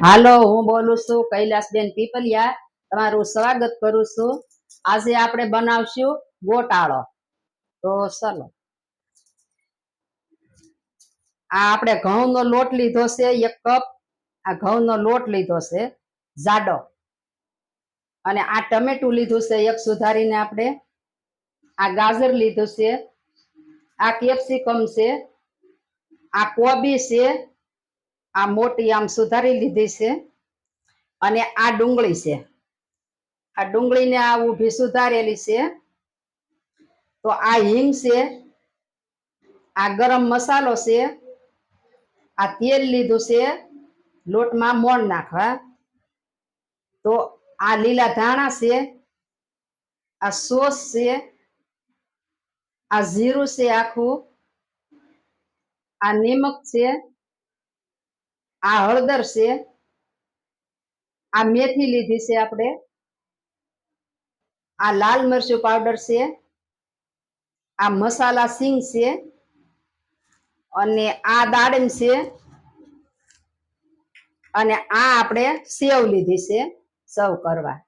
હાલો, હું બોલું છું કૈલાસબેન પીપલિયા. તમારું સ્વાગત કરું છું. આજે આપણે બનાવશું ગોટાળો. તો ચલો. આ આપણે ઘઉંનો લોટ લીધો છે, એક કપ. આ ઘઉંનો લોટ લીધો છે, જાડો. અને આ ટમેટું લીધું છે, એક સુધારીને આપણે આ ગાજર લીધું છે, આ કેપ્સિકમ છે, આ કોબી છે આ મોટી આમ સુધારી લીધી છે અને આ ડુંગળી છે. આ ડુંગળીને આ ઊભી સુધારેલી છે. તો આ હિંગ છે, આ ગરમ મસાલો છે, આ તેલ લીધું છે, લોટમાં મોણ નાખવા. તો આ લીલા ધાણા છે, આ સોસ છે, આ જીરું છે આખું, આ નિમક છે આ હળદર છે, આ મેથી લીધી છે આપણે, આ લાલ મરચું પાવડર છે, આ મસાલા સિંગ છે, અને આ દાડમ છે, અને આ આપણે સેવ લીધી છે, સર્વ કરવા.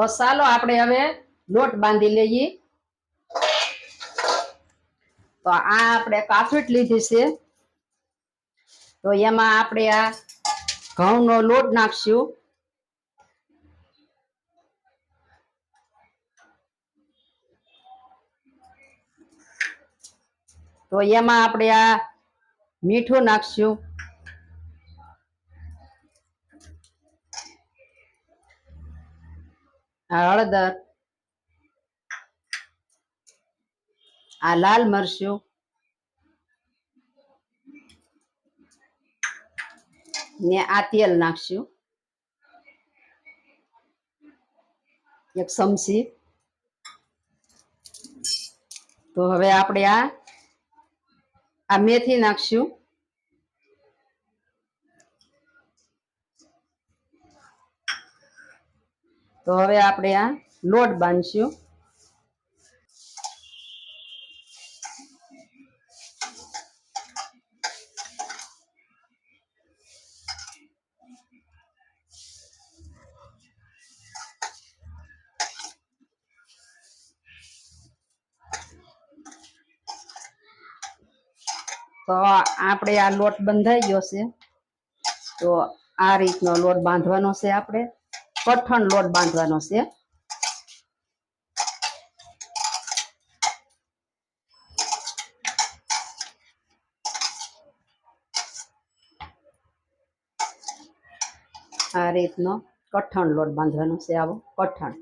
તો ચાલો આપણે હવે લોટ બાંધી લઈએ. તો આ આપણે કાફીટ લીધી છે. તો એમાં આપણે આ ઘઉંનો લોટ નાખશું. તો એમાં આપણે આ મીઠું નાખશું આ હળદર, આ લાલ મરચું, ને આ તેલ નાખશું. એક ચમચી. તો હવે આપણે આ આ મેથી નાખશું. તો હવે આપણે આ લોટ બાંધશું. તો આપણે આ લોટ બંધાઈ ગયો છે. તો આ રીતનો લોટ બાંધવાનો છે આપણે. કઠણ લોટ બાંધવાનો છે. આ રીતનો કઠણ લોટ બાંધવાનો છે આવો, કઠણ.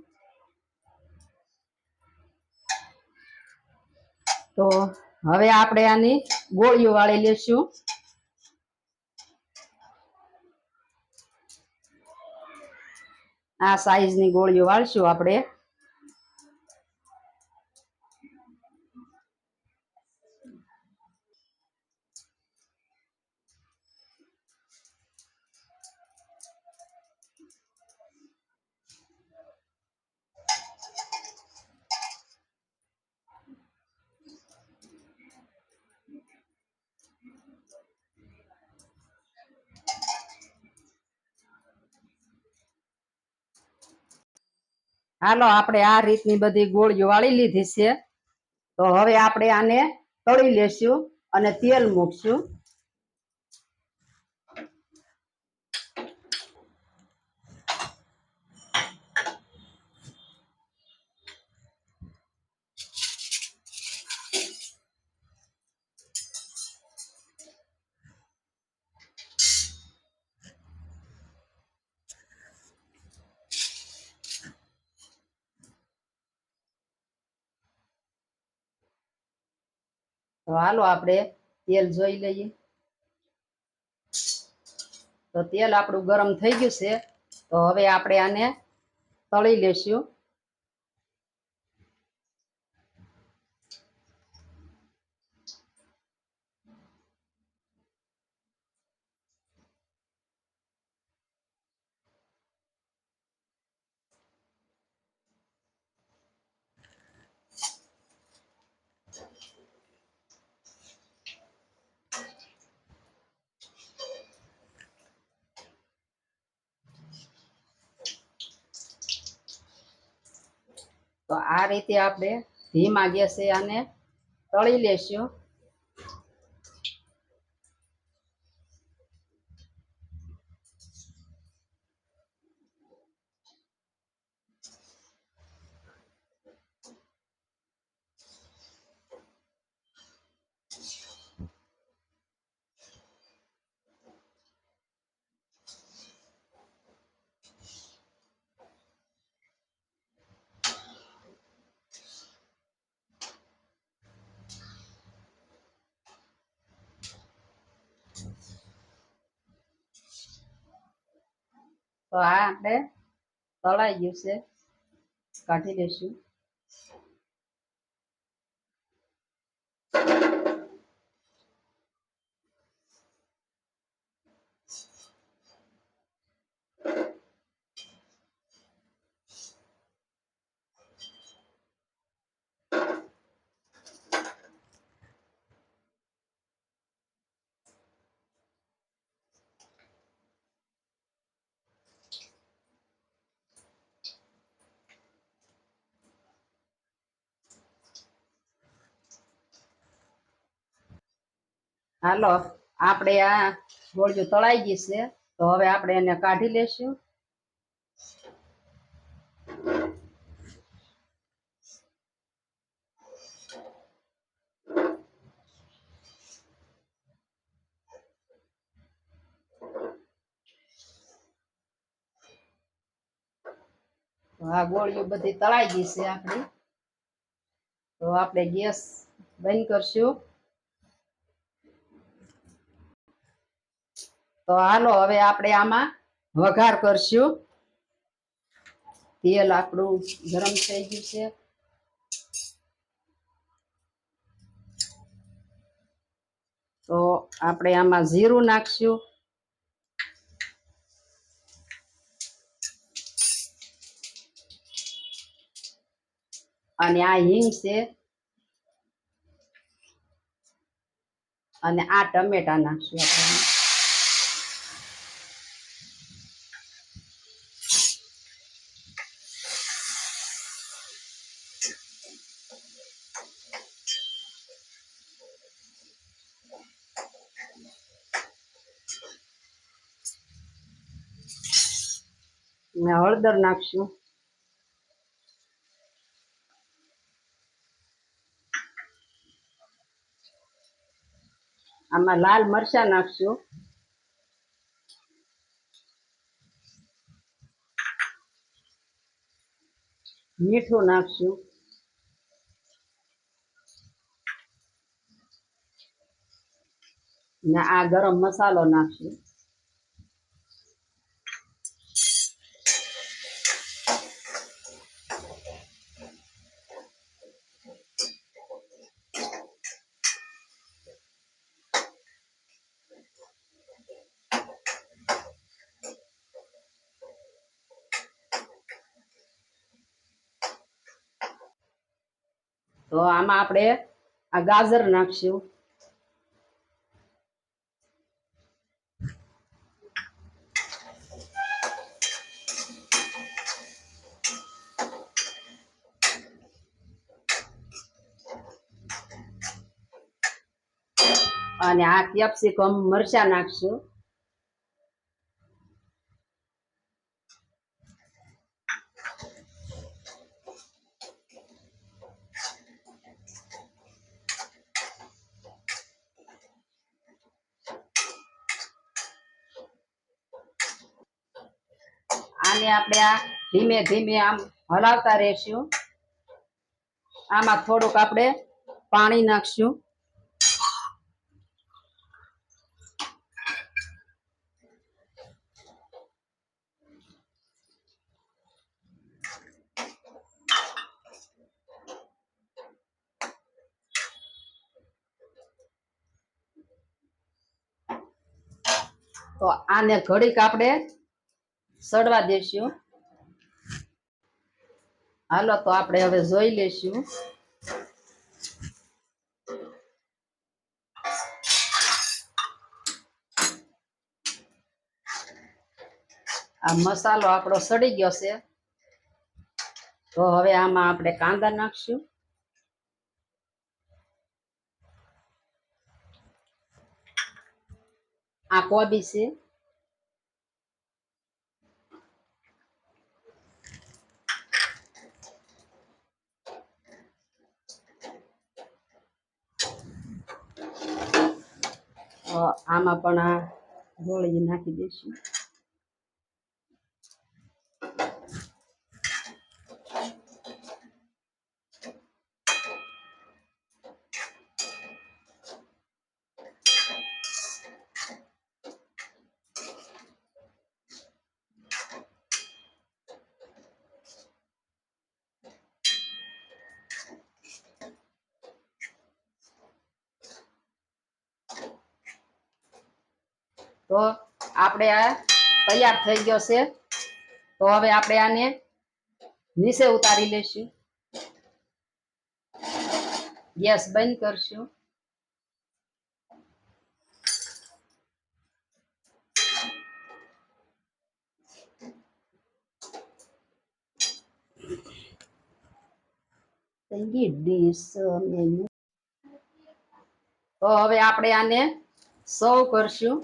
તો હવે આપણે આની ગોળીઓ વાળી લેશું. આ સાઈઝની ગોળીઓ વાળશું આપણે. હાલો, આપણે આ રીતની બધી ગોળીઓ વાળી લીધી છે. તો હવે આપણે આને તળી લેશું અને તેલ મૂકશું. તો હાલો આપણે તેલ જોઈ લઈએ. તો તેલ આપણું ગરમ થઈ ગયું છે. તો હવે આપણે આને તળી લેશું. તો આ રીતે આપણે ધીમા ગેસે આને તળી લેશું. તો આ આપણે તળાઈ ગયું કાઢી લેશું હાલો, આપણે આ ગોળિયું તળાઈ ગઈ છે, તો હવે આપણે એને કાઢી લેશું. આ ગોળીઓ બધી તળાઈ ગઈ છે આપણી. તો આપણે ગેસ બંધ કરશું. તો હાલો, હવે આપણે આમાં વઘાર કરશું. તેલ આપણું ગરમ થઈ ગયું છે. તો આપણે આમાં જીરું નાખશું. અને આ હિંગ છે. અને આ ટમેટા નાખશું આપણે. ને હળદર નાખશું આમાં લાલ મરચાં નાખશું. મીઠું નાખશું. ને આ ગરમ મસાલો નાખશું. તો આમાં આપણે આ ગાજર નાખશું. અને આ કેપ્સિકમ મરચા નાખશું. આને આપણે આ ધીમે ધીમે આમ હલાવતા રહેશું. આમાં થોડુંક આપણે પાણી નાખશું. તો આને ઘડીક આપણે સડવા દેશું. હાલો તો આપણે હવે જોઈ લેશું આ મસાલો આપણો સડી ગયો છે. તો હવે આમાં આપણે કાંદા નાખશું. આ કોબી છે. આમાં પણ આ ગોળી નાખી દઈશું. તો આપણે આ તૈયાર થઈ ગયો છે. તો હવે આપણે આને નીચે ઉતારી લેશું ગેસ બંધ કરશું. તો હવે આપણે આને સર્વ કરશું.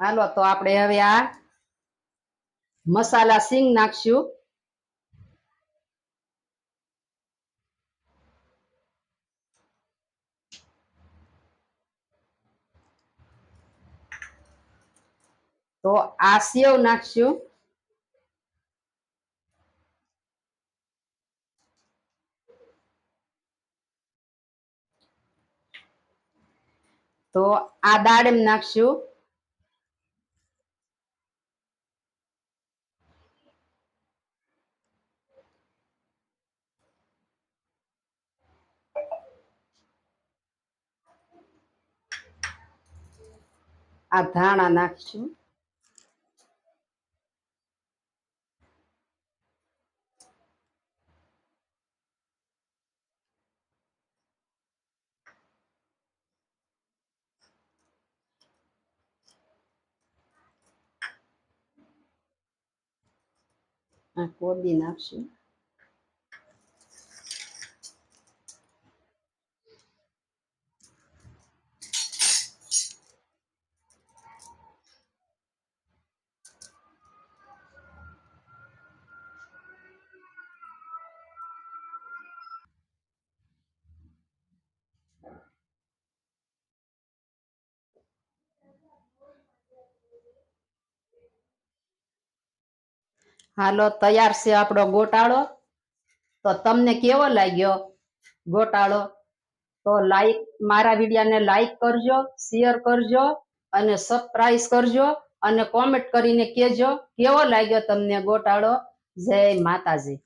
હાલો, તો આપણે હવે આ મસાલા સિંગ નાખશું. તો આ સેવ નાખશું. તો આ દાડમ નાખશું. આ ધાણા નાખશું આ કોબી હાલો, તૈયાર છે આપણો ગોટાળો. તો તમને કેવો લાગ્યો ગોટાળો? તો લાઈક મારા વિડીયાને લાઈક કરજો શેર કરજો અને સબસ્ક્રાઈબ કરજો અને કોમેન્ટ કરીને કહેજો, કેવો લાગ્યો તમને ગોટાળો? જય માતાજી.